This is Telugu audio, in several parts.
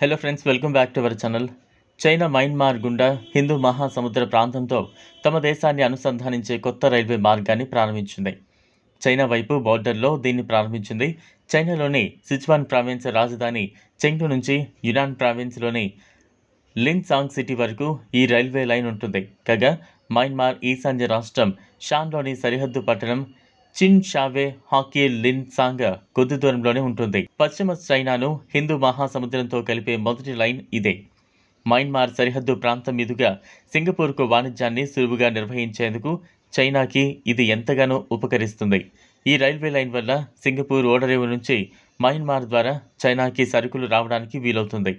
Hello friends welcome back to our channel China Myanmar గుండా హిందూ మహాసముద్ర ప్రాంతంతో తమ దేశాన్ని అనుసంధానించే కొత్త రైల్వే మార్గాన్ని ప్రారంభించింది. చైనా వైపు బోర్డర్లో దీన్ని ప్రారంభించింది. చైనాలోని సిచ్వాన్ ప్రావిన్స్ రాజధాని చెంగ్టు నుంచి యునాన్ ప్రావిన్స్లోని లిన్ సాంగ్ సిటీ వరకు ఈ రైల్వే లైన్ ఉంటుంది. కాగా మయన్మార్ ఈశాన్య రాష్ట్రం షాన్లోని సరిహద్దు పట్టణం చిన్ షావే హాకీ లిన్ సాంగ్ కొద్ది దూరంలోనే ఉంటుంది. పశ్చిమ చైనాను హిందూ మహాసముద్రంతో కలిపే మొదటి లైన్ ఇదే. మయన్మార్ సరిహద్దు ప్రాంతం మీదుగా సింగపూర్కు వాణిజ్యాన్ని సులువుగా నిర్వహించేందుకు చైనాకి ఇది ఎంతగానో ఉపకరిస్తుంది. ఈ రైల్వే లైన్ వల్ల సింగపూర్ ఓడరేవు నుంచి మయన్మార్ ద్వారా చైనాకి సరుకులు రావడానికి వీలవుతుంది.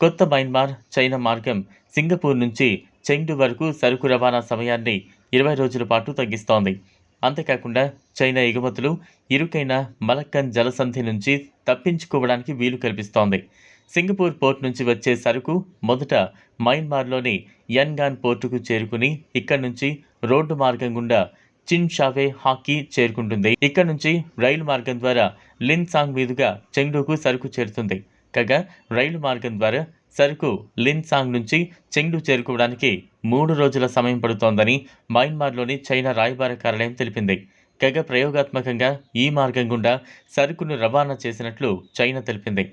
కొత్త మయన్మార్ చైనా మార్గం సింగపూర్ నుంచి చెంగ్డు వరకు సరుకు రవాణా సమయాన్ని ఇరవై రోజుల పాటు తగ్గిస్తోంది. అంతేకాకుండా చైనా ఎగుమతులు ఇరుకైన మలక్కన్ జలసంధి నుంచి తప్పించుకోవడానికి వీలు కల్పిస్తోంది. సింగపూర్ పోర్ట్ నుంచి వచ్చే సరుకు మొదట మయన్మార్లోని యన్గాన్ పోర్టుకు చేరుకుని ఇక్కడి నుంచి రోడ్డు మార్గం గుండా చిన్ షావే హాకీ చేరుకుంటుంది. ఇక్కడ నుంచి రైలు మార్గం ద్వారా లిన్ సాంగ్ మీదుగా చెంగ్డూకు సరుకు చేరుతుంది. కాగా రైలు మార్గం ద్వారా సరుకు లిన్ సాంగ్ నుంచి చెంగ్డు చేరుకోవడానికి మూడు రోజుల సమయం పడుతోందని మయన్మార్లోని చైనా రాయబార కార్యాలయం తెలిపింది. కాగా ప్రయోగాత్మకంగా ఈ మార్గం గుండా సరుకును రవాణా చేసినట్లు చైనా తెలిపింది.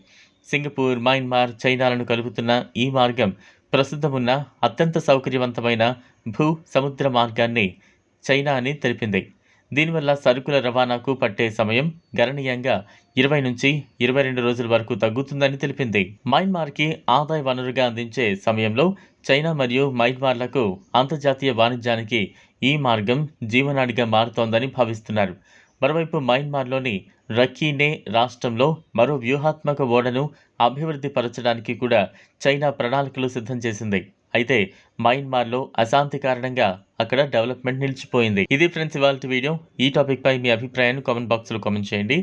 సింగపూర్ మయన్మార్ చైనాలను కలుపుతున్న ఈ మార్గం ప్రస్తుతం ఉన్న అత్యంత సౌకర్యవంతమైన భూ సముద్ర మార్గాన్ని చైనా అని తెలిపింది. దీనివల్ల సరుకుల రవాణాకు పట్టే సమయం గణనీయంగా ఇరవై నుంచి ఇరవై రెండు రోజుల వరకు తగ్గుతుందని తెలిపింది. మయన్మార్కి ఆదాయ వనరుగా అందించే సమయంలో చైనా మరియు మయన్మార్లకు అంతర్జాతీయ వాణిజ్యానికి ఈ మార్గం జీవనాడిగా మారుతోందని భావిస్తున్నారు. మరోవైపు మయన్మార్లోని రకీనే రాష్ట్రంలో మరో వ్యూహాత్మక ఓడను అభివృద్ధి పరచడానికి కూడా చైనా ప్రణాళికలు సిద్ధం చేసింది. అయితే మయన్మార్లో అశాంతి కారణంగా అక్కడ డెవలప్మెంట్ నిలిచిపోయింది. ఇది ఫ్రెండ్స్ ఇవాళ వీడియో. ఈ టాపిక్పై మీ అభిప్రాయాన్ని కామెంట్ బాక్స్లో కామెంట్ చేయండి.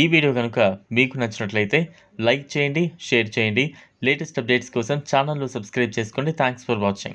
ఈ వీడియో కనుక మీకు నచ్చినట్లయితే లైక్ చేయండి షేర్ చేయండి. లేటెస్ట్ అప్డేట్స్ కోసం ఛానల్లో సబ్స్క్రైబ్ చేసుకోండి. Thanks for watching